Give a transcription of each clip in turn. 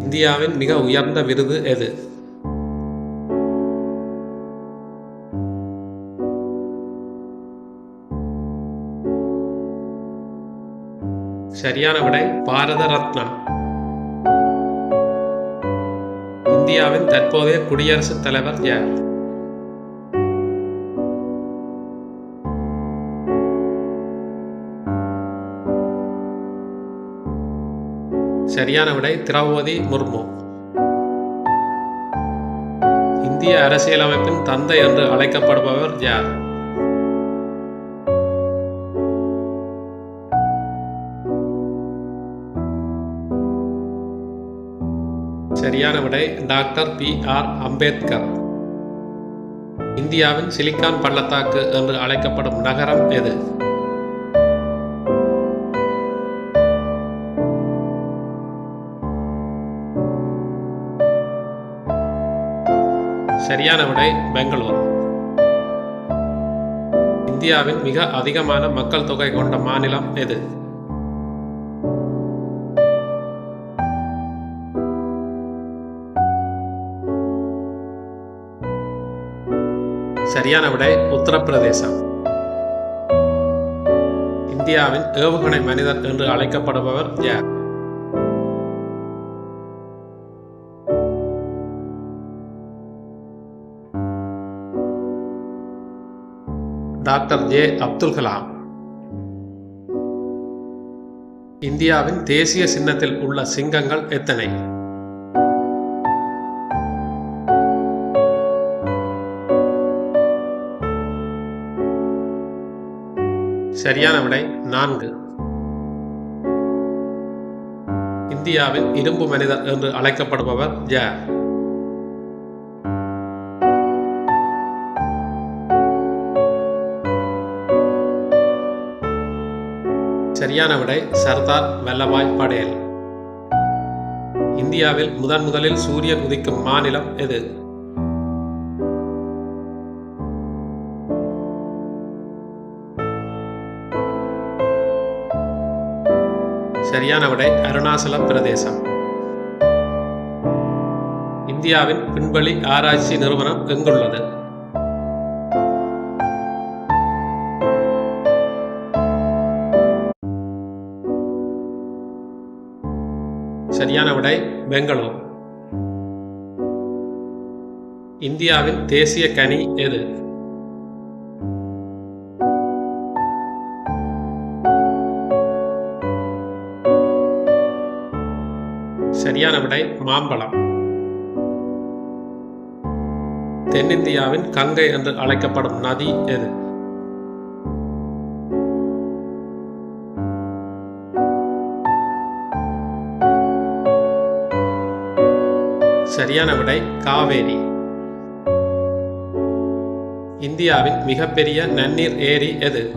இந்தியாவின் மிக உயர்ந்த விருது எது? சரியான விடை பாரத ரத்னா. இந்தியாவின் தற்போதைய குடியரசுத் தலைவர் யார்? சரியான விடை திரௌபதி முர்மு. இந்திய அரசியலமைப்பின் தந்தை என்று அழைக்கப்படுபவர் யார்? சரியான விடை டாக்டர் பி. ஆர். அம்பேத்கர். இந்தியாவின் சிலிக்கான் பள்ளத்தாக்கு என்று அழைக்கப்படும் நகரம் எது? சரியான விடை பெங்களூர். இந்தியாவின் மிக அதிகமான மக்கள் தொகை கொண்ட மாநிலம் எது? சரியான விடை உத்தரப்பிரதேசம். இந்தியாவின் ஏவுகணை மனிதர் என்று அழைக்கப்படுபவர் யார்? Doctor J Abdul Kalam. இந்தியாவின் தேசிய சின்னத்தில் உள்ள சிங்கங்கள் எத்தனை? சரியான விடை நான்கு. இந்தியாவின் இரும்பு மனிதர் என்று அழைக்கப்படுபவர் யார்? சரியான விடை சர்தார் வல்லபாய் படேல். இந்தியாவில் முதன் முதலில் சூரியன் உதிக்கும் மாநிலம் எது? சரியான விடை அருணாச்சல பிரதேசம். இந்தியாவின் விண்வெளி ஆராய்ச்சி நிறுவனம் எங்குள்ளது? சரியான விடை பெங்களூர். இந்தியாவின் தேசிய கனி எது? சரியான விடை மாம்பழம். தென்னிந்தியாவின் கங்கை என்று அழைக்கப்படும் நதி எது? சரியான விடை காவேரி. இந்தியாவின் மிகப்பெரிய நன்னீர் ஏரி எது?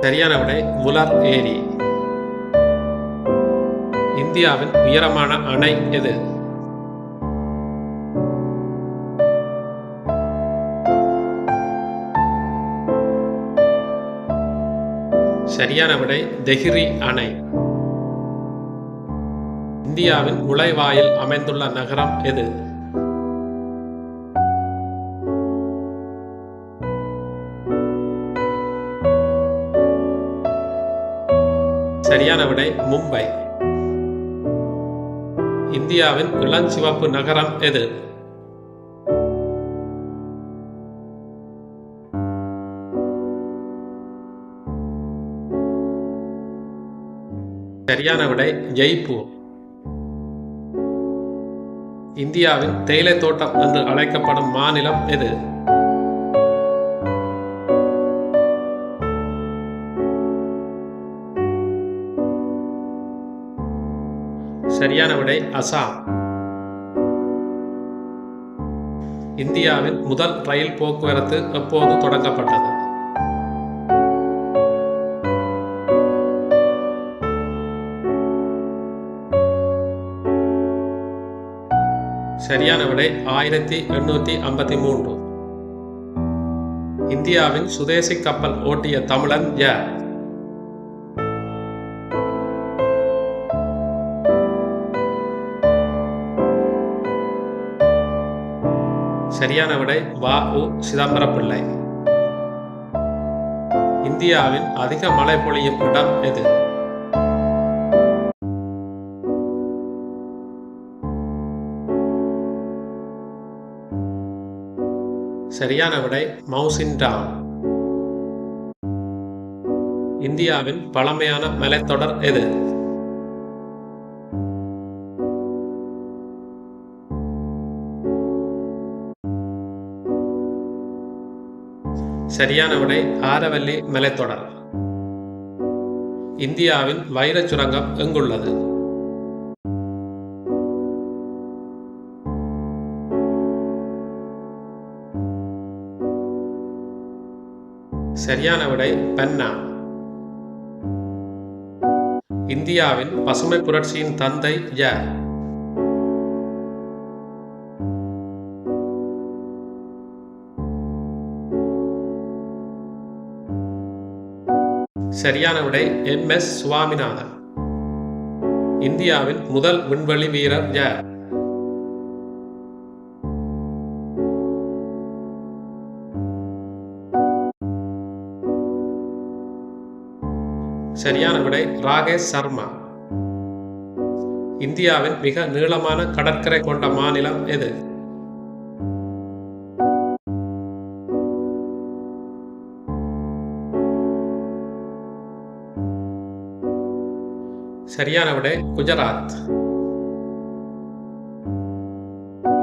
சரியான விடை உலர் ஏரி. இந்தியாவின் உயரமான அணை எது? சரியான விடை தெஹிரி அணை. இந்தியாவின் நுழைவாயில் அமைந்துள்ள நகரம் எது? சரியான விடை மும்பை. இந்தியாவின் இளஞ்சிவப்பு நகரம் எது? சரியான விடை ஜெய்ப்பூர். இந்தியாவின் தேயிலை தோட்டம் என்று அழைக்கப்படும் மாநிலம் எது? சரியான விடை அசாம். இந்தியாவின் முதல் ரயில் போக்குவரத்து எப்போது தொடங்கப்பட்டது? சரியான விடை ஆயிரத்தி எண்ணூற்றி ஐம்பத்தி மூன்று. இந்தியாவின் சுதேசி கப்பல் ஓட்டிய தமிழன் யார்? சரியான விடை வா உ சிதம்பர பிள்ளை இந்தியாவின் அதிக மழை பொழியும் இடம் எது? சரியான விடை மவுசின்டா இந்தியாவின் பழமையான மலைத்தொடர் எது? சரியான விடை ஆரவல்லி மலைத்தொடர். இந்தியாவின் வைரச் சுரங்கம் எங்குள்ளது? சரியான விடை பென்னா. இந்தியாவின் பசுமை புரட்சியின் தந்தை யார் சரியான விடை எம். எஸ். சுவாமிநாதன். இந்தியாவின் முதல் விண்வெளி வீரர் யார் சரியான விடை ராகேஷ் சர்மா. இந்தியாவின் மிக நீளமான கடற்கரை கொண்ட மாநிலம் எது? சரியான விடை குஜராத்.